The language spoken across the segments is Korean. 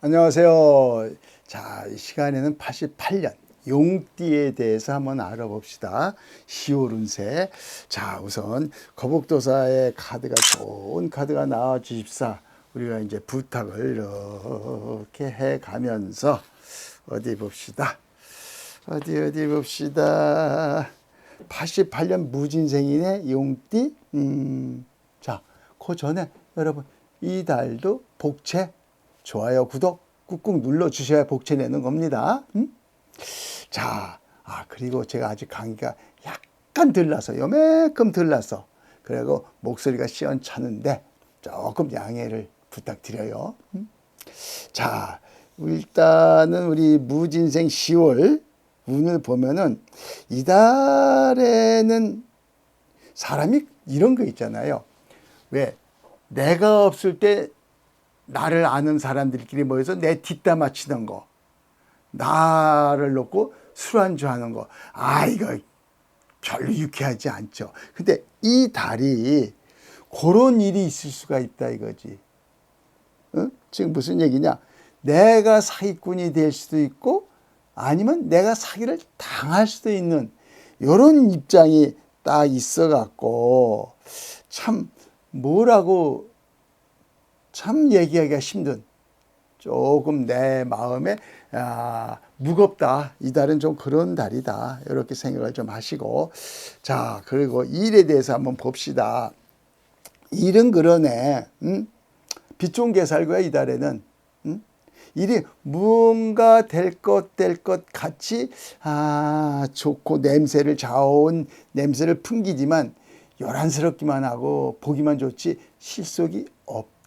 안녕하세요. 자, 이 시간에는 88년 용띠에 대해서 한번 알아봅시다. 10월 운세. 자, 우선 거북도사의 카드가 좋은 카드가 나와 주십사. 우리가 이제 부탁을 이렇게 해 가면서 어디 봅시다. 어디 어디 봅시다. 88년 무진생이네 용띠. 음. 자, 그 전에 여러분 이 달도 복채 좋아요 구독 꾹꾹 눌러 주셔야 복채 내는 겁니다. 음? 자, 아 그리고 제가 아직 강의가 약간 들라서 요만큼 들라서 그리고 목소리가 시원찮은데 조금 양해를 부탁드려요. 음? 자, 일단은 우리 무진생 10월 운을 보면은 이달에는 사람이 이런 거 있잖아요. 왜 내가 없을 때 나를 아는 사람들끼리 모여서 내 뒷담 맞히는 거. 나를 놓고 술 안주하는 거. 아, 이거 별로 유쾌하지 않죠. 근데 이 달이 그런 일이 있을 수가 있다 이거지. 어? 지금 무슨 얘기냐? 내가 사기꾼이 될 수도 있고 아니면 내가 사기를 당할 수도 있는 이런 입장이 딱 있어 갖고 참 뭐라고 참 얘기하기가 힘든 조금 내 마음에 아, 무겁다. 이달은 좀 그런 달이다. 이렇게 생각을 좀 하시고 자 그리고 일에 대해서 한번 봅시다. 일은 그러네. 응? 빛 좋은 게 살고야 이달에는 응? 일이 뭔가 될 것 될 것 같이 아 좋고 냄새를 자온 냄새를 풍기지만 요란스럽기만 하고 보기만 좋지 실속이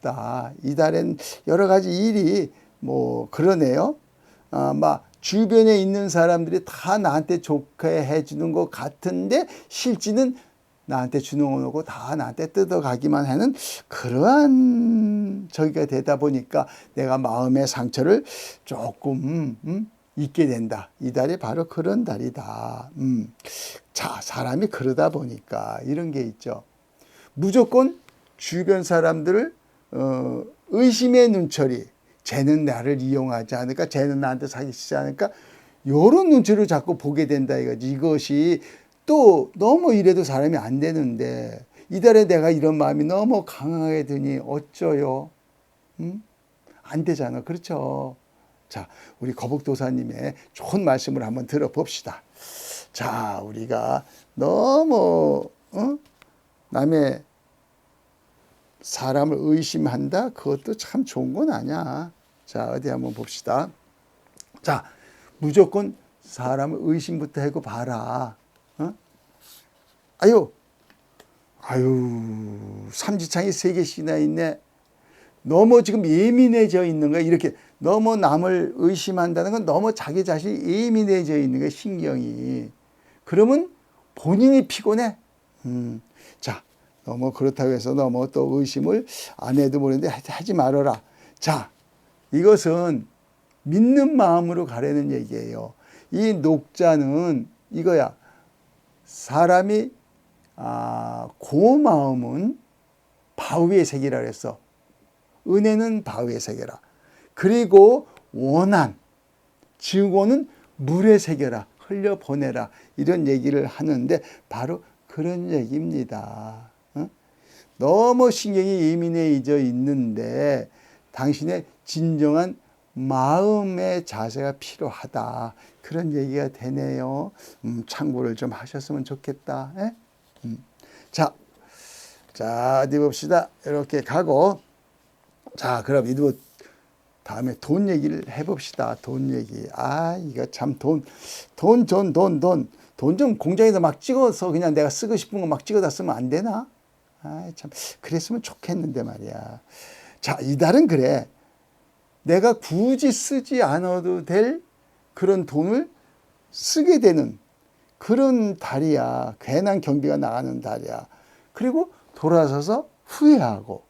없다. 이달엔 여러 가지 일이 뭐 그러네요. 아, 막 주변에 있는 사람들이 다 나한테 좋게 해주는 것 같은데 실지는 나한테 주는 거고 다 나한테 뜯어가기만 하는 그러한 저기가 되다 보니까 내가 마음의 상처를 조금 음, 있게 된다. 이 달이 바로 그런 달이다. 음. 자, 사람이 그러다 보니까 이런 게 있죠. 무조건 주변 사람들을 어, 의심의 눈초리. 쟤는 나를 이용하지 않을까? 쟤는 나한테 사기치지 않을까? 요런 눈치를 자꾸 보게 된다 이거지. 이것이 또 너무 이래도 사람이 안 되는데 이달에 내가 이런 마음이 너무 강하게 드니 어쩌요? 음? 안 되잖아. 그렇죠. 자, 우리 거북도사님의 좋은 말씀을 한번 들어봅시다. 자, 우리가 너무 어? 남의 사람을 의심한다? 그것도 참 좋은 건 아니야. 자, 어디 한번 봅시다. 자, 무조건 사람을 의심부터 하고 봐라. 어? 아유, 아유, 삼지창이 세 개씩이나 있네. 너무 지금 예민해져 있는 거야. 이렇게 너무 남을 의심한다는 건 너무 자기 자신이 예민해져 있는 거야. 신경이. 그러면 본인이 피곤해. 음. 자, 너무 그렇다고 해서 너무 또 의심을 안 해도 모르는데 하지 말아라. 자, 이것은 믿는 마음으로 가려는 얘기예요. 이 녹자는 이거야. 사람이 아, 고마움은 바위의 색이라 그랬어. 은혜는 바위의 색이라. 그리고 원한, 증오는 물의 색이라. 흘려 보내라. 이런 얘기를 하는데 바로 그런 얘기입니다. 어? 너무 신경이 예민해져 있는데 당신의 진정한 마음의 자세가 필요하다. 그런 얘기가 되네요. 음, 참고를 좀 하셨으면 좋겠다. 음. 자, 자, 어디 봅시다. 이렇게 가고. 자, 그럼 이도 다음에 돈 얘기를 해봅시다. 돈 얘기. 아, 이거 참 돈, 돈, 돈, 돈, 돈. 돈 좀 공장에서 막 찍어서 그냥 내가 쓰고 싶은 거 막 찍어다 쓰면 안 되나? 아, 참. 그랬으면 좋겠는데 말이야. 자, 이달은 그래. 내가 굳이 쓰지 않아도 될 그런 돈을 쓰게 되는 그런 달이야. 괜한 경비가 나가는 달이야. 그리고 돌아서서 후회하고.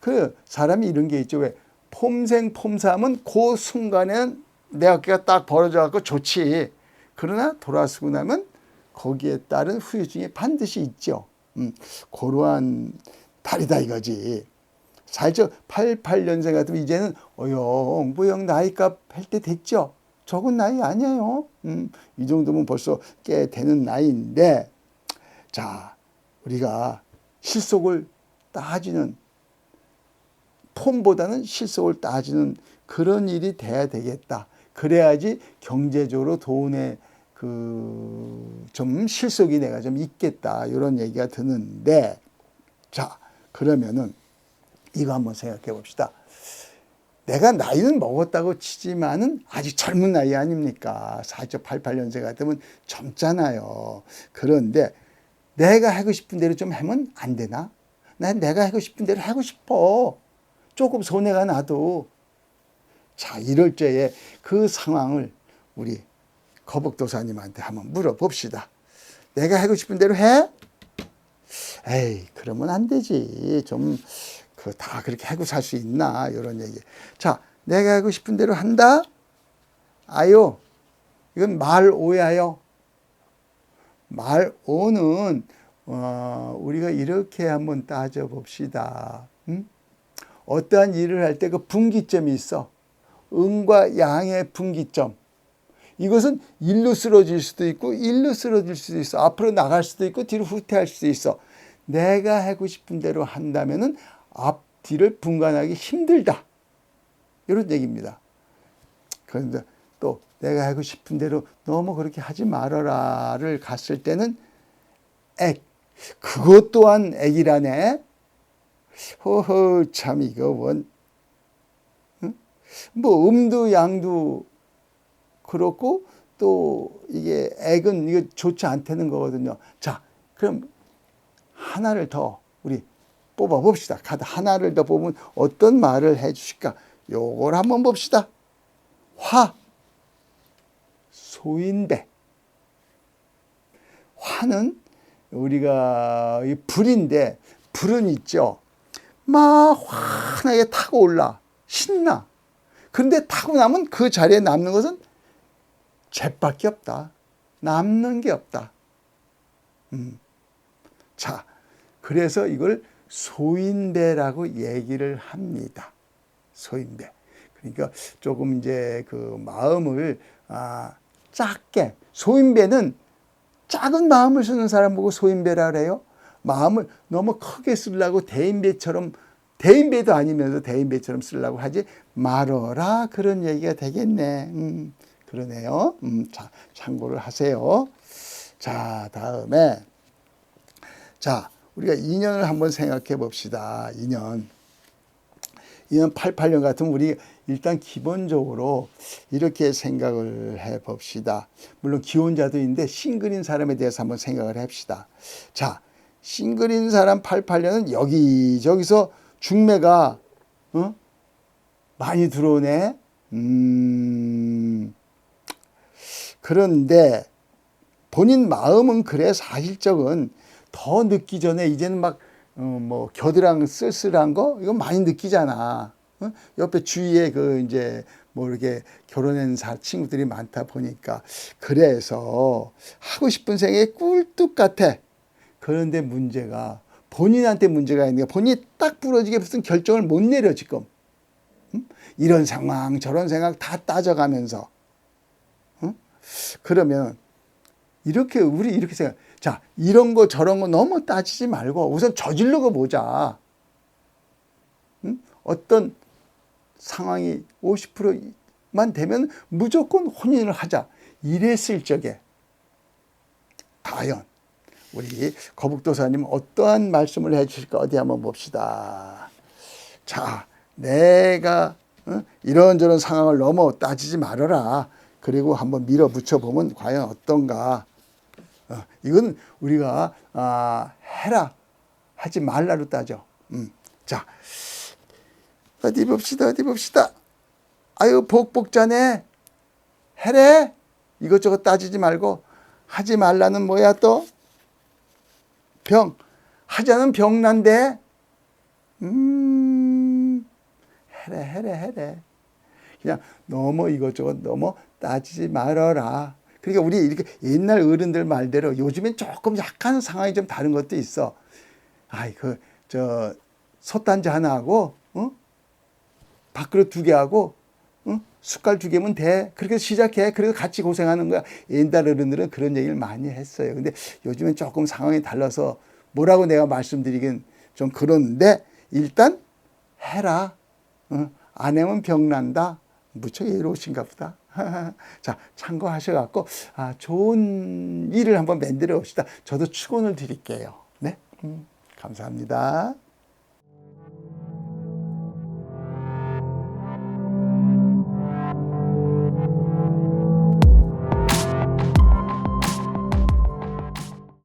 그 사람이 이런 게 있죠. 왜 폼생 폼삼은 그 순간엔 내 어깨가 딱 벌어져 갖고 좋지. 그러나 돌아서고 나면 거기에 따른 후유증이 반드시 있죠. 음, 그러한 달이다 이거지. 살짝 88년생 같으면 이제는 어영부영 나이값 할 때 됐죠. 적은 나이 아니에요. 음, 이 정도면 벌써 꽤 되는 나이인데, 자, 우리가 실속을 따지는, 폼보다는 실속을 따지는 그런 일이 돼야 되겠다. 그래야지 경제적으로 돈의 그 좀 실속이 내가 좀 있겠다. 이런 얘기가 드는데, 자, 그러면은 이거 한번 생각해 봅시다. 내가 나이는 먹었다고 치지만은 아직 젊은 나이 아닙니까? 4.88년생 같으면 젊잖아요. 그런데 내가 하고 싶은 대로 좀 하면 안 되나? 난 내가 하고 싶은 대로 하고 싶어. 조금 손해가 나도. 자, 이럴 때에 그 상황을 우리 거북도사님한테 한번 물어봅시다. 내가 하고 싶은 대로 해? 에이, 그러면 안 되지. 좀, 그, 다 그렇게 하고 살 수 있나? 이런 얘기. 자, 내가 하고 싶은 대로 한다? 아유, 이건 말 오야요. 말 오는, 어, 우리가 이렇게 한번 따져봅시다. 음? 어떠한 일을 할 때 그 분기점이 있어. 음과 양의 분기점. 이것은 일로 쓰러질 수도 있고 일로 쓰러질 수도 있어. 앞으로 나갈 수도 있고 뒤로 후퇴할 수도 있어. 내가 하고 싶은 대로 한다면은 앞뒤를 분간하기 힘들다. 이런 얘기입니다. 그런데 또 내가 하고 싶은 대로 너무 그렇게 하지 말아라를 갔을 때는 액. 그것 또한 액이라네. 허허 참 이거 원. 응? 뭐 음도 양도 그렇고 또 이게 액은 이거 좋지 않다는 거거든요. 자, 그럼 하나를 더 우리 뽑아 봅시다. 카드 하나를 더 뽑으면 어떤 말을 해 주실까? 요걸 한번 봅시다. 화 소인배 화는 우리가 이 불인데 불은 있죠. 막 환하게 타고 올라 신나. 그런데 타고 나면 그 자리에 남는 것은 죄밖에 없다. 남는 게 없다. 음. 자, 그래서 이걸 소인배라고 얘기를 합니다. 소인배. 그러니까 조금 이제 그 마음을 아, 작게 소인배는 작은 마음을 쓰는 사람 보고 소인배라 그래요. 마음을 너무 크게 쓰려고 대인배처럼 대인배도 아니면서 대인배처럼 쓰려고 하지 말어라 그런 얘기가 되겠네. 음, 그러네요. 음, 자, 참고를 하세요. 자, 다음에 자, 우리가 2년을 한번 생각해 봅시다. 2년. 2년 88년 같으면 우리 일단 기본적으로 이렇게 생각을 해 봅시다. 물론 기혼자도 있는데 싱글인 사람에 대해서 한번 생각을 합시다. 자, 싱글인 사람 88년은 여기저기서 중매가 어? 많이 들어오네. 음. 그런데 본인 마음은 그래 사실적은 더 늦기 전에 이제는 막 어, 뭐 겨드랑 쓸쓸한 거 이건 많이 느끼잖아. 어? 옆에 주위에 그 이제 뭐 이렇게 결혼한 사 친구들이 많다 보니까 그래서 하고 싶은 생각이 꿀뚝 같아. 그런데 문제가 본인한테 문제가 있는 게 본인이 딱 부러지게 무슨 결정을 못 내려 지금. 응? 이런 상황 저런 생각 다 따져가면서. 응? 그러면 이렇게 우리 이렇게 생각. 자 이런 거 저런 거 너무 따지지 말고 우선 저질러고 보자. 응? 어떤 상황이 50%만 되면 무조건 혼인을 하자. 이랬을 적에 과연 우리 거북도사님 어떠한 말씀을 해 주실까 어디 한번 봅시다. 자, 내가 어? 이런저런 상황을 너무 따지지 말아라. 그리고 한번 밀어붙여 보면 과연 어떤가. 어, 이건 우리가 아, 해라 하지 말라로 따져. 음. 자, 어디 봅시다. 어디 봅시다. 아유 복복자네. 해래. 이것저것 따지지 말고 하지 말라는 뭐야 또? 병. 하자는 병난데. 음. 해래 해래 해래. 그냥 너무 이것저것 너무 따지지 말아라. 그러니까 우리 이렇게 옛날 어른들 말대로 요즘엔 조금 약간 상황이 좀 다른 것도 있어. 아이 그저 솥단지 하나 하고 밥그릇 두 개 하고 응? 숟갈 두 개면 돼. 그렇게 시작해. 그래서 같이 고생하는 거야. 옛날 어른들은 그런 얘기를 많이 했어요. 근데 요즘엔 조금 상황이 달라서 뭐라고 내가 말씀드리긴 좀 그런데 일단 해라. 응? 안 하면 병 난다. 무척 예로우신가 보다. 자, 참고하셔갖고, 아, 좋은 일을 한번 만들어 봅시다. 저도 축원을 드릴게요. 네. 음, 감사합니다.